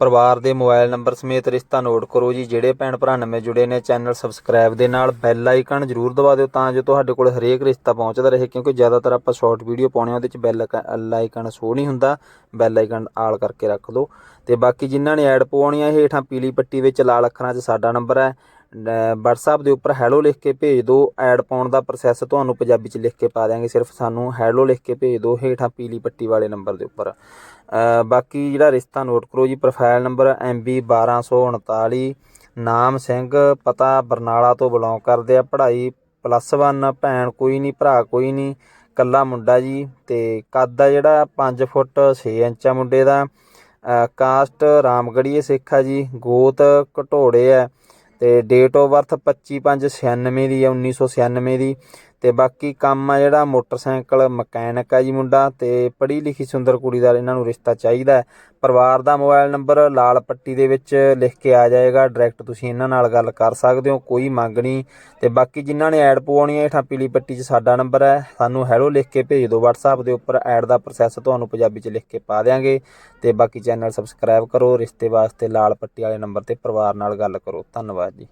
ਪਰਿਵਾਰ ਦੇ mobile number ਸਮੇਤ ਰਿਸ਼ਤਾ ਨੋਟ ਕਰੋ ਜੀ। ਜਿਹੜੇ ਭੈਣ ਭਰਾ ਨਵੇਂ ਜੁੜੇ ਨੇ, ਚੈਨਲ ਸਬਸਕ੍ਰਾਈਬ ਦੇ ਨਾਲ ਬੈਲ ਆਈਕਨ ਜਰੂਰ ਦਬਾ ਦਿਓ ਤਾਂ ਜੋ ਤੁਹਾਡੇ ਕੋਲ ਹਰੇਕ ਰਿਸ਼ਤਾ ਪਹੁੰਚਦਾ ਰਹੇ, ਕਿਉਂਕਿ ਜ਼ਿਆਦਾਤਰ ਆਪਾਂ ਸ਼ਾਰਟ ਵੀਡੀਓ ਪਾਉਣੇ ਆ ਉਹਦੇ ਵਿੱਚ ਬੈਲ ਆਈਕਨ ਸ਼ੋ ਨਹੀਂ ਹੁੰਦਾ। ਬੈਲ ਆਈਕਨ ਆਲ ਕਰਕੇ ਰੱਖ ਦਿਓ। ਤੇ ਬਾਕੀ ਜਿਨ੍ਹਾਂ ਨੇ ਐਡ ਪਵਾਉਣੀ ਆ ਹੇਠਾਂ ਪੀਲੀ ਪੱਟੀ ਵਿੱਚ ਲਾਲ ਅੱਖਰਾਂ 'ਚ ਸਾਡਾ ਨੰਬਰ ਹੈ WhatsApp ਦੇ ਉੱਪਰ ਹੈਲੋ ਲਿਖ ਕੇ ਭੇਜ ਦਿਓ। ਐਡ ਪਾਉਣ ਦਾ ਪ੍ਰੋਸੈਸ ਤੁਹਾਨੂੰ ਪੰਜਾਬੀ 'ਚ ਲਿਖ ਕੇ ਪਾ ਦਿਆਂਗੇ। ਸਿਰਫ ਸਾਨੂੰ ਹੈਲੋ ਲਿਖ ਕੇ ਭੇਜ ਦਿਓ ਹੇਠਾਂ ਪੀਲੀ ਪੱਟੀ ਵਾਲੇ ਨੰਬਰ ਦੇ ਉੱਪਰ। ਬਾਕੀ ਜਿਹੜਾ ਰਿਸ਼ਤਾ ਨੋਟ ਕਰੋ ਜੀ ਪ੍ਰੋਫਾਈਲ ਨੰਬਰ MB 1239 ਨਾਮ ਸਿੰਘ, ਪਤਾ ਬਰਨਾਲਾ ਤੋਂ ਬਿਲੋਂਗ ਕਰਦੇ ਆ। ਪੜ੍ਹਾਈ ਪਲੱਸ 1 ਭੈਣ ਕੋਈ ਨਹੀਂ ਭਰਾ ਕੋਈ ਨਹੀਂ ਕੱਲਾ ਮੁੰਡਾ ਜੀ। ਤੇ ਕੱਦ ਆ ਜਿਹੜਾ 5 ਫੁੱਟ 6 ਇੰਚ ਆ ਮੁੰਡੇ ਦਾ। ਕਾਸਟ ਰਾਮਗੜੀਏ ਸਿੱਖ ਆ ਜੀ। ਗੋਤ ਘਟੋੜੇ ਆ। ਅਤੇ ਡੇਟ ਆਫ ਬਰਥ 25/5/96 ਦੀ ਉੱਨੀ ਸੌ 1996 ਦੀ। ਤੇ ਬਾਕੀ ਕੰਮ ਆ ਜਿਹੜਾ, ਮੋਟਰਸਾਈਕਲ ਮਕੈਨਿਕ ਆ ਜੀ ਮੁੰਡਾ ਤੇ ਪੜ੍ਹੀ ਲਿਖੀ ਸੁੰਦਰ ਕੁੜੀ ਦਾ ਇਹਨਾਂ ਨੂੰ ਰਿਸ਼ਤਾ ਚਾਹੀਦਾ ਪਰਿਵਾਰ ਦਾ ਮੋਬਾਈਲ ਨੰਬਰ ਲਾਲ ਪੱਟੀ ਦੇ ਵਿੱਚ ਲਿਖ ਕੇ ਆ ਜਾਏਗਾ ਡਾਇਰੈਕਟ ਤੁਸੀਂ ਇਹਨਾਂ ਨਾਲ ਗੱਲ ਕਰ ਸਕਦੇ ਹੋ, ਕੋਈ ਮੰਗ ਨਹੀਂ। ਤੇ ਬਾਕੀ ਜਿਨ੍ਹਾਂ ਨੇ ਐਡ ਪਵਾਉਣੀ ਹੈ ਹੇਠਾਂ ਪੀਲੀ ਪੱਟੀ 'ਚ ਸਾਡਾ ਨੰਬਰ ਹੈ, ਸਾਨੂੰ ਹੈਲੋ ਲਿਖ ਕੇ ਭੇਜ ਦਿਓ WhatsApp ਦੇ ਉੱਪਰ, ਐਡ ਦਾ ਪ੍ਰੋਸੈਸ ਤੁਹਾਨੂੰ ਪੰਜਾਬੀ 'ਚ ਲਿਖ ਕੇ ਪਾ ਦਿਆਂਗੇ। ਤੇ ਬਾਕੀ ਚੈਨਲ ਸਬਸਕ੍ਰਾਈਬ ਕਰੋ, ਰਿਸ਼ਤੇ ਵਾਸਤੇ ਲਾਲ ਪੱਟੀ ਵਾਲੇ ਨੰਬਰ ਤੇ ਪਰਿਵਾਰ ਨਾਲ ਗੱਲ ਕਰੋ। ਧੰਨਵਾਦ ਜੀ।